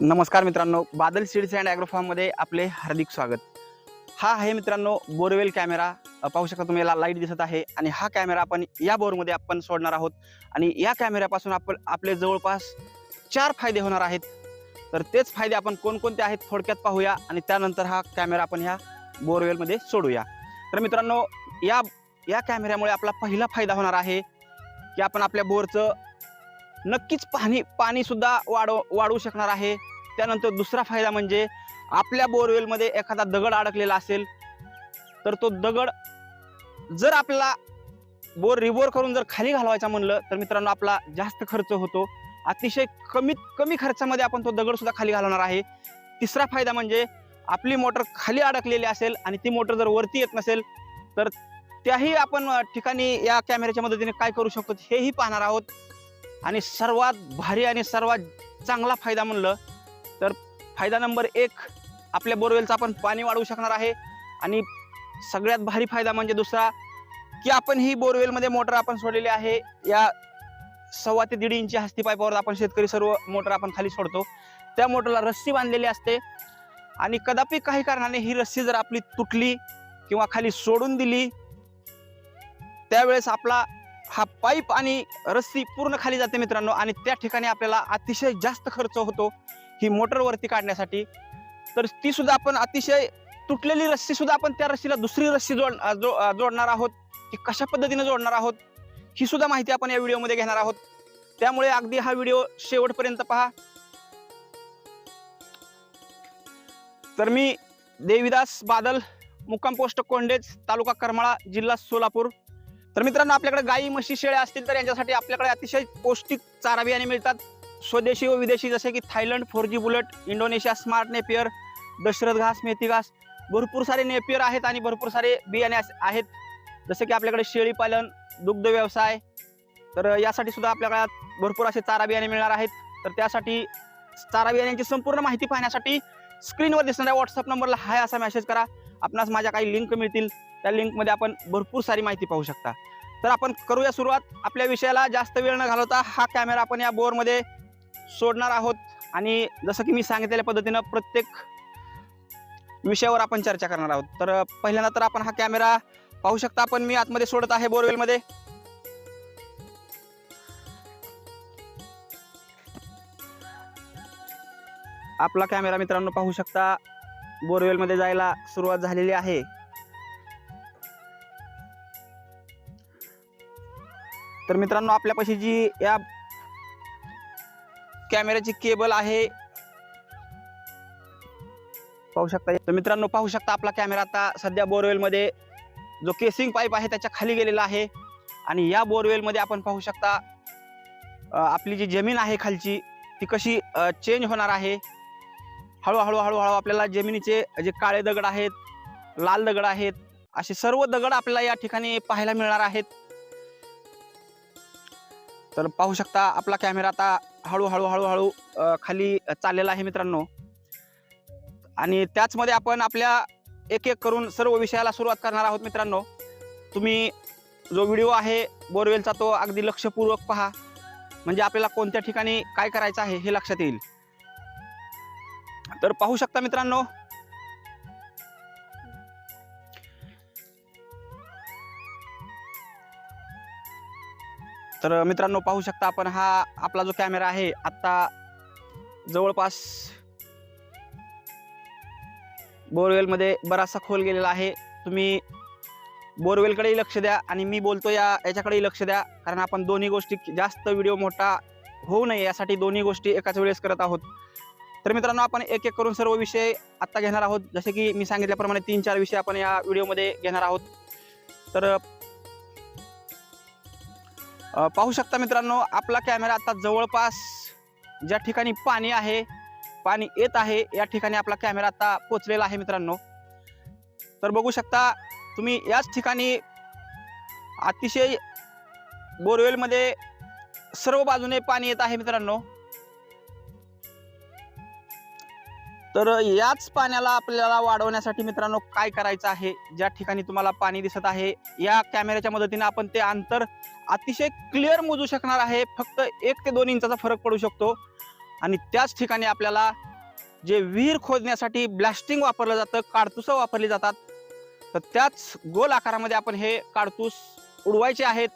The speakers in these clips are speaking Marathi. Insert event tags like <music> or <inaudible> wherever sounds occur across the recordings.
नमस्कार मित्रांनो बादल सीड्स अँड ॲग्रोफार्ममध्ये आपले हार्दिक स्वागत. हा आहे मित्रांनो बोरवेल कॅमेरा. पाहू शकता तुम्ही याला लाइट दिसत आहे आणि हा कॅमेरा आपण या बोरमध्ये आपण सोडणार आहोत. आणि या कॅमेऱ्यापासून आपण आपले जवळपास चार फायदे होणार आहेत. तर तेच फायदे आपण कोणकोणते आहेत थोडक्यात पाहूया आणि त्यानंतर हा कॅमेरा आपण ह्या बोरवेलमध्ये सोडूया. तर मित्रांनो या या कॅमेऱ्यामुळे आपला पहिला फायदा होणार आहे की आपण आपल्या बोरचं नक्कीच पाणी पाणीसुद्धा वाढव वाढवू शकणार आहे. त्यानंतर दुसरा फायदा म्हणजे आपल्या बोरवेलमध्ये एखादा दगड अडकलेला असेल तर तो दगड जर आपल्याला बोर रिबोर करून जर खाली घालवायचा म्हणलं तर मित्रांनो आपला जास्त खर्च होतो. अतिशय कमीत कमी खर्चामध्ये आपण तो दगडसुद्धा खाली घालवणार आहे. तिसरा फायदा म्हणजे आपली मोटर खाली अडकलेली असेल आणि ती मोटर जर वरती येत नसेल तर त्याही आपण ठिकाणी या कॅमेऱ्याच्या मदतीने काय करू शकतो हेही पाहणार आहोत. आणि सर्वात भारी आणि सर्वात चांगला फायदा म्हणलं तर फायदा नंबर एक आपल्या बोरवेलचं आपण पाणी वाढवू शकणार आहे. आणि सगळ्यात भारी फायदा म्हणजे दुसरा की आपण ही बोरवेलमध्ये मोटर आपण सोडलेली आहे. या सव्वा ते दीड इंची हस्ती पाईपावर आपण शेतकरी सर्व मोटर आपण खाली सोडतो. त्या मोटरला रस्सी बांधलेली असते. आणि कदापि काही कारणाने ही रस्सी जर आपली तुटली किंवा खाली सोडून दिली त्यावेळेस आपला हा पाईप आणि रस्सी पूर्ण खाली जाते मित्रांनो. आणि त्या ठिकाणी आपल्याला अतिशय जास्त खर्च होतो ही मोटरवरती काढण्यासाठी. तर ती सुद्धा आपण अतिशय तुटलेली रस्सी सुद्धा आपण त्या रस्सीला दुसरी रस्सी जोड जो- जोडणार आहोत. ती कशा पद्धतीने जोडणार आहोत ही सुद्धा माहिती आपण या व्हिडिओमध्ये घेणार आहोत. त्यामुळे अगदी हा व्हिडिओ शेवटपर्यंत पहा. तर मी देविदास बादल मुक्काम पोस्ट कोंडेज तालुका करमाळा जिल्हा सोलापूर. तर मित्रांनो आपल्याकडे गाई म्हशी शेळ्या असतील तर यांच्यासाठी आपल्याकडे अतिशय पौष्टिक चारा बियाणे मिळतात. स्वदेशी व विदेशी जसे की Thailand four G bullet Indonesia smart Napier Dashrath घास मेथी घास भरपूर सारे नेपियर आहेत आणि भरपूर सारे बियाणे आहेत. जसे की आपल्याकडे शेळीपालन दुग्ध व्यवसाय तर यासाठी सुद्धा आपल्याकडे भरपूर असे चारा बियाणे मिळणार आहेत. तर त्यासाठी चारा बियाण्यांची संपूर्ण माहिती पाहण्यासाठी स्क्रीनवर दिसणाऱ्या व्हॉट्सअप नंबरला हाय असा मेसेज करा. आपणास माझ्या काही लिंक मिळतील. त्या लिंकमध्ये आपण भरपूर सारी माहिती पाहू शकता. तर आपण करूया सुरुवात. आपल्या विषयाला जास्त वेळ न घालवता हा कॅमेरा आपण या बोरमध्ये सोडणार आहोत. आणि जसं की मी सांगितलेल्या पद्धतीनं प्रत्येक विषयावर आपण चर्चा करणार आहोत. तर पहिल्यांदा तर आपण हा कॅमेरा पाहू शकता आपण. मी आतमध्ये सोडत आहे बोरवेलमध्ये आपला कॅमेरा मित्रांनो पाहू शकता. बोरवेलमध्ये जायला सुरुवात झालेली आहे. तर मित्रांनो आपल्यापाशी जी या कॅमेऱ्याची केबल आहे पाहू शकता. तर मित्रांनो पाहू शकता आपला कॅमेरा आता सध्या बोरवेलमध्ये जो केसिंग पाईप आहे त्याच्याखाली गेलेला आहे. आणि या बोरवेलमध्ये आपण पाहू शकता आपली जी जमीन आहे खालची ती कशी चेंज होणार आहे. हळूहळू हळूहळू आपल्याला जमिनीचे जे काळे दगड आहेत लाल दगड आहेत असे सर्व दगड आपल्याला या ठिकाणी पाहायला मिळणार आहेत. तर पाहू शकता आपला कॅमेरा आता हळूहळू हळूहळू खाली चाललेला आहे मित्रांनो. आणि त्याचमध्ये आपण आपल्या एक एक करून सर्व विषयाला सुरुवात करणार आहोत मित्रांनो. तुम्ही जो व्हिडिओ आहे बोरवेलचा तो अगदी लक्षपूर्वक पहा. म्हणजे आपल्याला कोणत्या ठिकाणी काय करायचं आहे हे लक्षात येईल. तर पाहू शकता मित्रांनो तर मित्रांनो पाहू शकता आपण हा आपला जो कॅमेरा आहे आत्ता जवळपास बोरवेलमध्ये बराचसा खोल गेलेला आहे. तुम्ही बोरवेलकडेही लक्ष द्या आणि मी बोलतो या याच्याकडेही लक्ष द्या. कारण आपण दोन्ही गोष्टी जास्त व्हिडिओ मोठा होऊ नये यासाठी दोन्ही गोष्टी एकाच वेळेस करत आहोत. तर मित्रांनो आपण एक एक करून सर्व विषय आत्ता घेणार आहोत. जसे की मी सांगितल्याप्रमाणे तीन चार विषय आपण या व्हिडिओमध्ये घेणार आहोत. तर पाहू शकता मित्रांनो आपला कॅमेरा आता जवळपास ज्या ठिकाणी पाणी आहे पाणी येत आहे या ठिकाणी आपला कॅमेरा आता पोचलेला आहे मित्रांनो. तर बघू शकता तुम्ही याच ठिकाणी अतिशय बोरवेलमध्ये सर्व बाजूने पाणी येत आहे मित्रांनो. तर याच पाण्याला आपल्याला वाढवण्यासाठी मित्रांनो काय करायचं आहे? ज्या ठिकाणी तुम्हाला पाणी दिसत आहे या कॅमेऱ्याच्या मदतीने आपण ते अंतर अतिशय क्लिअर मोजू शकणार आहे. फक्त एक ते दोन इंचाचा फरक पडू शकतो. आणि त्याच ठिकाणी आपल्याला जे विहीर खोदण्यासाठी ब्लास्टिंग वापरलं जातं काडतुसं वापरली जातात. तर त्याच गोल आकारामध्ये आपण हे काडतूस उडवायचे आहेत.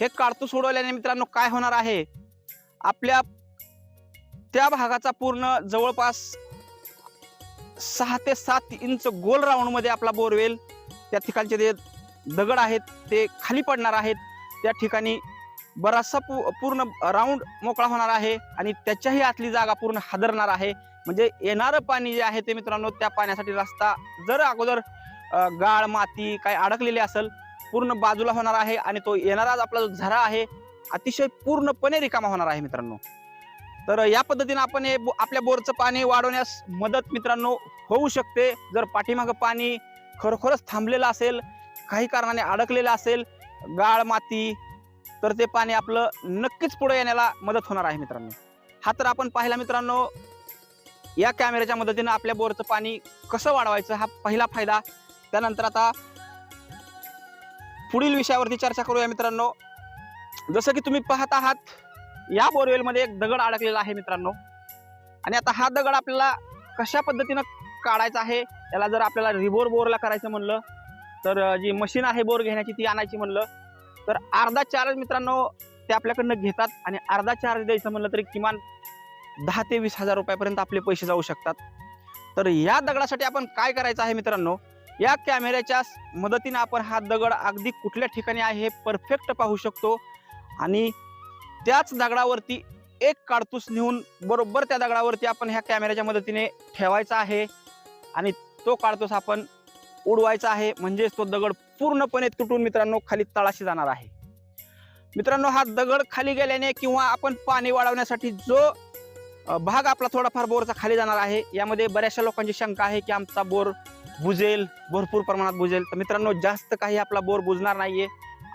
हे काडतूस उडवल्याने मित्रांनो काय होणार आहे? आपल्या त्या भागाचा पूर्ण जवळपास सहा ते सात इंच गोल राऊंडमध्ये आपला बोरवेल त्या ठिकाणचे जे दगड आहेत ते खाली पडणार आहेत. त्या ठिकाणी बराचसा पू पूर्ण राऊंड मोकळा होणार आहे आणि त्याच्याही आतली जागा पूर्ण हादरणार आहे. म्हणजे येणारं पाणी जे आहे ते मित्रांनो त्या पाण्यासाठी रस्ता जर अगोदर गाळ माती काय अडकलेली असेल पूर्ण बाजूला होणार आहे आणि तो येणारा आपला जो झरा आहे अतिशय पूर्णपणे रिकामा होणार आहे मित्रांनो. तर या पद्धतीनं आपण हे बो- आपल्या बोरचं पाणी वाढवण्यास मदत मित्रांनो होऊ शकते. जर पाठीमागं पाणी खरोखरच थांबलेलं असेल काही कारणाने अडकलेलं असेल गाळ माती तर ते पाणी आपलं नक्कीच पुढे येण्याला मदत होणार आहे मित्रांनो. हा तर आपण पाहिला मित्रांनो या कॅमेऱ्याच्या मदतीनं आपल्या बोरचं पाणी कसं वाढवायचं हा पहिला फायदा. त्यानंतर आता पुढील विषयावरती चर्चा करूया मित्रांनो. जसं की तुम्ही पाहत आहात या बोरवेलमध्ये एक दगड अडकलेला आहे मित्रांनो. आणि आता हा दगड आपल्याला कशा पद्धतीनं काढायचा आहे याला जर आपल्याला रिबोर बोरला करायचं म्हणलं तर जी मशीन आहे बोर घेण्याची ती आणायची म्हणलं तर अर्धा चार्ज मित्रांनो ते आपल्याकडनं घेतात आणि अर्धा चार्ज द्यायचं म्हणलं तरी किमान दहा ते वीस हजार रुपयापर्यंत आपले पैसे जाऊ शकतात. तर या दगडासाठी आपण काय करायचं आहे मित्रांनो या कॅमेऱ्याच्या मदतीने आपण हा दगड अगदी कुठल्या ठिकाणी आहे हे परफेक्ट पाहू शकतो. आणि त्याच दगडावरती एक काडतूस नेऊन बरोबर त्या दगडावरती आपण ह्या कॅमेऱ्याच्या मदतीने ठेवायचा आहे. आणि तो काडतूस आपण उडवायचा आहे. म्हणजेच तो दगड पूर्णपणे तुटून मित्रांनो खाली तळाशी जाणार आहे. मित्रांनो हा दगड खाली गेल्याने किंवा आपण पाणी वाढवण्यासाठी जो भाग आपला थोडाफार बोरचा खाली जाणार आहे यामध्ये बऱ्याचशा लोकांची शंका आहे की आमचा बोर बुजेल भरपूर प्रमाणात बुजेल. तर मित्रांनो जास्त काही आपला बोर बुजणार नाहीये.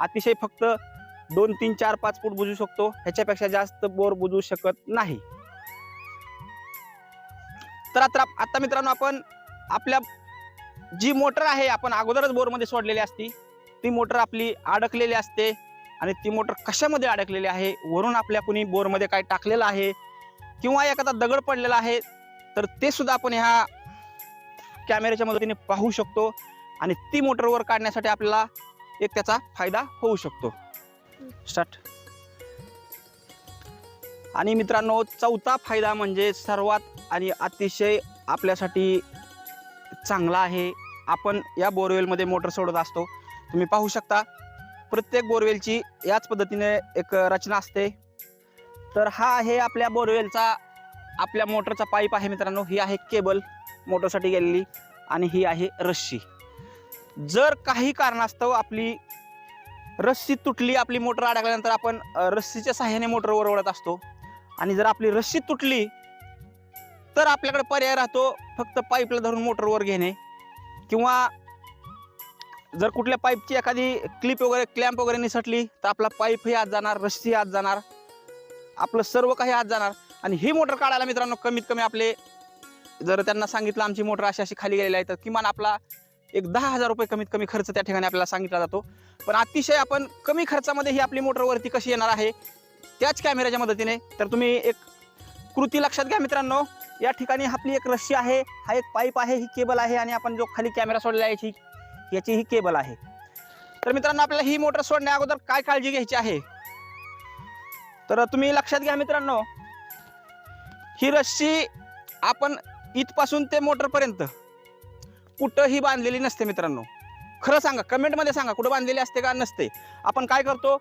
अतिशय फक्त दोन तीन चार पाच फूट बुजू शकतो. ह्याच्यापेक्षा जास्त बोर बुजू शकत नाही. तर आता आता मित्रांनो आपण आपल्या जी मोटर आहे आपण अगोदरच बोरमध्ये सोडलेली असती. ती मोटर आपली अडकलेली असते आणि ती मोटर कशामध्ये अडकलेली आहे? वरून आपल्या कुणी बोरमध्ये काय टाकलेलं आहे? किंवा एखादा दगड पडलेला आहे? तर ते सुद्धा आपण ह्या कॅमेऱ्याच्या मदतीने पाहू शकतो आणि ती मोटरवर काढण्यासाठी आपल्याला एक त्याचा फायदा होऊ शकतो. स्टार्ट. आणि मित्रांनो चौथा फायदा म्हणजे सर्वात आणि अतिशय आपल्यासाठी चांगला आहे आपण या बोरवेलमध्ये मोटर सोडत असतो. तुम्ही पाहू शकता प्रत्येक बोरवेलची याच पद्धतीने एक रचना असते. तर हा आहे आपल्या बोरवेलचा आपल्या मोटरचा पाईप आहे मित्रांनो. ही आहे केबल मोटरसाठी गेलेली आणि ही आहे रस्सी. जर काही कारणास्तव आपली रस्सी तुटली आपली मोटर अडकल्यानंतर आपण रस्सीच्या सहाय्याने मोटर ओढत असतो. आणि जर आपली रस्सी तुटली तर आपल्याकडे पर्याय राहतो फक्त पाईपला धरून मोटरवर घेणे. किंवा जर कुठल्या पाईपची एखादी क्लिप वगैरे क्लॅम्प वगैरे निसटली तर आपला पाईपही आत जाणार रस्सी आत जाणार. आपलं सर्व काही आत जाणार. आणि ही मोटर काढायला मित्रांनो कमीत कमी आपले जर त्यांना सांगितलं आमची मोटर अशी अशी खाली गेलेली आहे तर किमान आपला एक दहा हजार रुपये कमीत कमी खर्च त्या ठिकाणी आपल्याला सांगितला जातो. पण अतिशय आपण कमी खर्चामध्ये ही आपली मोटरवरती कशी येणार आहे त्याच कॅमेऱ्याच्या मदतीने तर तुम्ही एक कृती लक्षात घ्या मित्रांनो. या ठिकाणी आपली एक रस्सी आहे हा एक पाईप आहे ही केबल आहे आणि आपण जो खाली कॅमेरा सोडलेला आहे याची याची ही केबल आहे. तर मित्रांनो आपल्याला ही मोटर सोडण्या अगोदर काय काळजी घ्यायची आहे? तर तुम्ही लक्षात घ्या मित्रांनो. ही रस्सी आपण इथपासून ते मोटरपर्यंत कुठंही बांधलेली नसते मित्रांनो. खरं सांगा कमेंटमध्ये सांगा कुठं बांधलेली असते का नसते. आपण काय करतो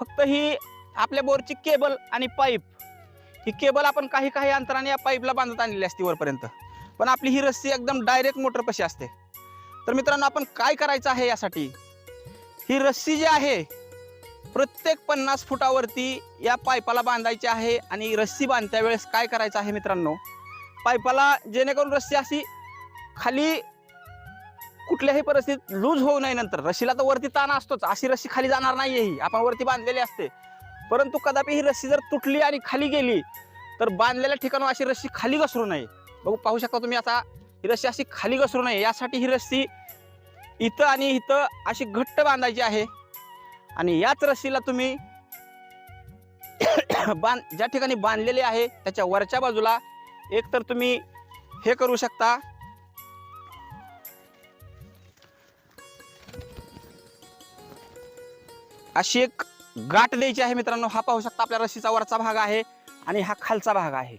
फक्त ही आपल्या बोरची केबल आणि पाईप ही केबल आपण काही काही अंतराने या पाईपला बांधत आणलेली असते वरपर्यंत. पण आपली ही रस्सी एकदम डायरेक्ट मोटरपाशी असते. तर मित्रांनो आपण काय करायचं आहे यासाठी? ही रस्सी जी आहे प्रत्येक पन्नास फुटावरती या पाईपाला बांधायची आहे आणि रस्सी बांधत्या वेळेस काय करायचं आहे मित्रांनो? पाईपाला जेणेकरून रस्सी अशी खाली कुठल्याही परिस्थितीत लूज होऊ नये नंतर. रस्सीला तर वरती ताण असतोच. अशी रस्सी खाली जाणार नाही ही. आपण वरती बांधलेली असते. परंतु कदापि ही रस्सी जर तुटली आणि खाली गेली तर बांधलेल्या ठिकाणं अशी रस्सी खाली घसरू नये. बघू पाहू शकता तुम्ही आता ही रस्सी अशी खाली घसरू नये. यासाठी ही रस्सी इथं आणि इथं अशी घट्ट बांधायची आहे. आणि याच रस्सीला तुम्ही <coughs> बांध ज्या ठिकाणी बांधलेले आहे त्याच्या वरच्या बाजूला एक तर तुम्ही हे करू शकता. अशी एक गाठ द्यायची आहे मित्रांनो. हा पाहू शकता आपल्या रस्सीचा वरचा भाग आहे आणि हा खालचा भाग आहे.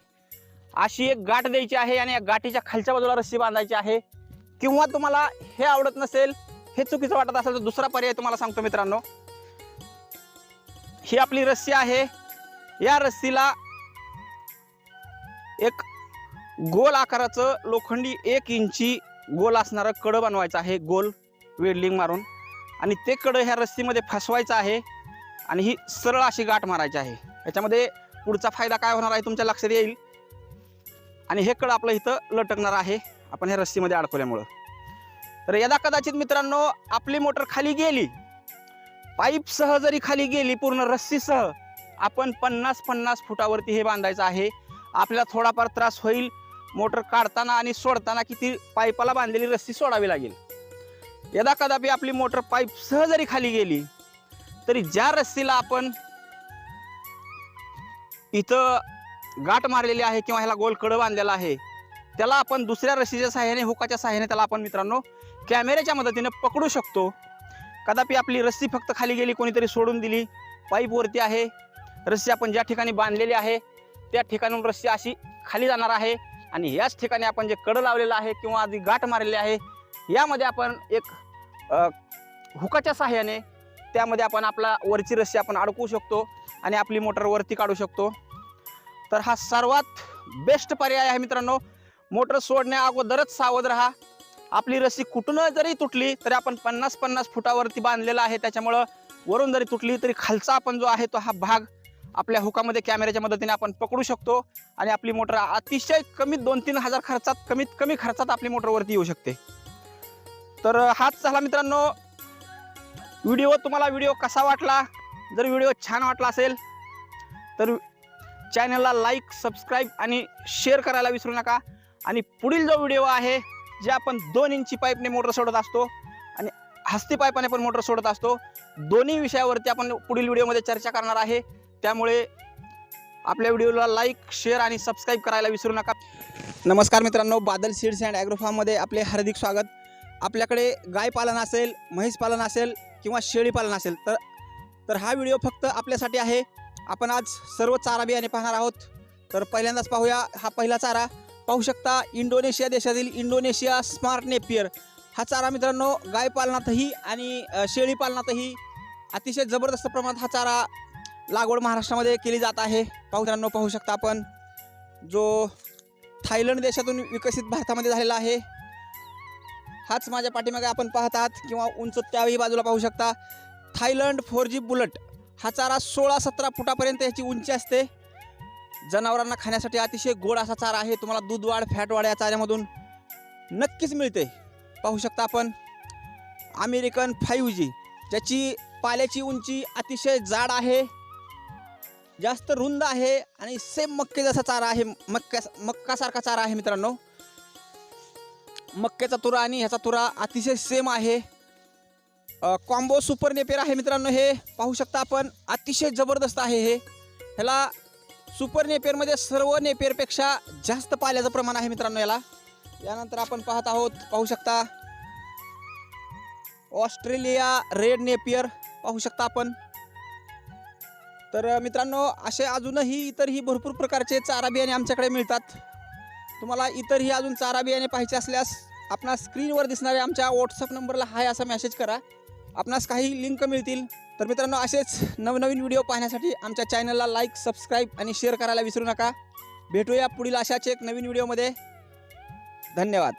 अशी एक गाठ द्यायची आहे आणि या गाठीच्या खालच्या बाजूला रस्सी बांधायची आहे. किंवा तुम्हाला हे आवडत नसेल हे चुकीचं वाटत असेल तर दुसरा पर्याय तुम्हाला सांगतो मित्रांनो. ही आपली रस्सी आहे. या रस्सीला एक गोल आकाराचं लोखंडी एक इंची गोल असणारं कडं बनवायचं आहे. गोल वेल्डिंग मारून. आणि ते कडं ह्या रस्सीमध्ये फसवायचं आहे आणि ही सरळ अशी गाठ मारायची आहे. याच्यामध्ये पुढचा फायदा काय होणार आहे तुमच्या लक्षात येईल? आणि हे कडं आपलं इथं लटकणार आहे. आपण ह्या रस्सीमध्ये अडकवल्यामुळं. तर यदा कदाचित मित्रांनो आपली मोटर खाली गेली पाईपसह जरी खाली गेली पूर्ण रस्सीसह आपण पन्नास पन्नास फुटावरती हे बांधायचं आहे. आपल्याला थोडाफार त्रास होईल. मोटर काढताना आणि सोडताना किती पाईपाला बांधलेली रस्सी सोडावी लागेल. यदा कदापि आपली मोटर पाईपसह जरी खाली गेली तरी ज्या रस्सीला आपण इथं गाठ मारलेली आहे किंवा ह्याला गोल कडं बांधलेला आहे त्याला आपण दुसऱ्या रस्सीच्या सहाय्याने हुकाच्या सहाय्याने त्याला आपण मित्रांनो कॅमेऱ्याच्या मदतीने पकडू शकतो. कदापि आपली रस्सी फक्त खाली गेली कोणीतरी सोडून दिली पाईप वरती आहे रस्सी आपण ज्या ठिकाणी बांधलेली आहे त्या ठिकाणून रस्सी अशी खाली जाणार आहे. आणि याच ठिकाणी आपण जे कडं लावलेलं आहे किंवा आधी गाठ मारलेली आहे यामध्ये आपण एक हुकाच्या सहाय्याने त्यामध्ये आपण आपला वरची रस्सी आपण अडकवू शकतो आणि आपली मोटर वरती काढू शकतो. तर हा सर्वात बेस्ट पर्याय आहे मित्रांनो. मोटर सोडण्या अगोदरच सावध राहा. आपली रस्सी कुठून जरी तुटली तरी आपण पन्नास पन्नास फुटावरती बांधलेला आहे. त्याच्यामुळं वरून जरी तुटली तरी खालचा आपण जो आहे तो हा भाग आपल्या हुकामध्ये कॅमेऱ्याच्या मदतीने आपण पकडू शकतो आणि आपली मोटर अतिशय कमीत दोन तीन हजार खर्चात कमीत कमी खर्चात आपली मोटरवरती येऊ शकते. तर हाच झाला मित्रांनो. व्हिडिओ तुम्हाला व्हिडिओ कसा वाटला? जर व्हिडिओ छान वाटला असेल तर चॅनलला लाईक सबस्क्राईब आणि शेअर करायला विसरू नका. आणि पुढील जो व्हिडिओ आहे जे आपण दोन इंची पाईपने मोटर सोडत असतो आणि हस्ती पाईपाने पण मोटर सोडत असतो दोन्ही विषयावरती आपण पुढील व्हिडिओमध्ये चर्चा करणार आहे. त्यामुळे आपल्या व्हिडिओला लाईक शेअर आणि सबस्क्राईब करायला विसरू नका. नमस्कार मित्रांनो बादल सीड्स अँड ॲग्रोफार्ममध्ये आपले हार्दिक स्वागत. आपल्याकडे गाय पालन असेल म्हैस पालन असेल किंवा शेळी पालन असेल तर तर हा व्हिडिओ फक्त आपल्यासाठी आहे. आपण आज सर्व चारा बियाणे पाहणार आहोत. तर पहिल्यांदाच पाहूया हा पहिला चारा. पाहू शकता इंडोनेशिया देशातील इंडोनेशिया स्मार्ट नेपियर. हा चारा मित्रांनो गाय पालनातही आणि शेळीपालनातही शेळी पालनातही अतिशय जबरदस्त प्रमाणात हा चारा लागवड महाराष्ट्रामध्ये केली जात आहे. पाहू मित्रांनो पाहू शकता आपण. जो थायलंड देशातून विकसित भारतामध्ये झालेला आहे. हाच माझ्या पाठीमागे आपण पाहत आहात किंवा उंच त्याही बाजूला पाहू शकता. थायलंड फोर जी बुलट हा चारा सोळा सतरा फुटापर्यंत याची उंची असते. जनावरांना खाण्यासाठी अतिशय गोड असा चारा आहे. तुम्हाला दूध वाढ फॅट वाढ या चाऱ्यामधून नक्कीच मिळते. पाहू शकता आपण अमेरिकन फाईव्ह जी ज्याची पाल्याची उंची अतिशय जाड आहे जास्त रुंद आहे आणि सेम मक्के जसा चारा आहे मक्क्या मक्कासारखा चारा आहे मित्रांनो. मक्क्याचा तुरा आणि ह्याचा तुरा अतिशय सेम आहे. कॉम्बो सुपर नेपेर आहे मित्रांनो हे. पाहू शकता आपण अतिशय जबरदस्त आहे हे. ह्याला सुपर नेपेरमध्ये सर्व नेपेरपेक्षा जास्त पाल्याचं प्रमाण आहे मित्रांनो याला. यानंतर आपण पाहत आहोत पाहू शकता. ऑस्ट्रेलिया रेड नेपियर पाहू शकता आपण. तर मित्रांनो असे अजूनही इतरही भरपूर प्रकारचे चारा बियाणे आमच्याकडे मिळतात. तुम्हाला इतरही अजून चारा बियाणे पाहिजे असल्यास आपणा स्क्रीनवर दिसणाऱ्या आमच्या व्हॉट्सअप नंबरला हाय असा मेसेज करा. आपणास काही लिंक मिळतील. तर मित्रांनो असेच नवनवीन व्हिडिओ पाहण्यासाठी आमच्या चॅनलला लाईक सबस्क्राईब आणि शेअर करायला विसरू नका. भेटूया पुढील अशाच एक नवीन व्हिडिओमध्ये धन्यवाद.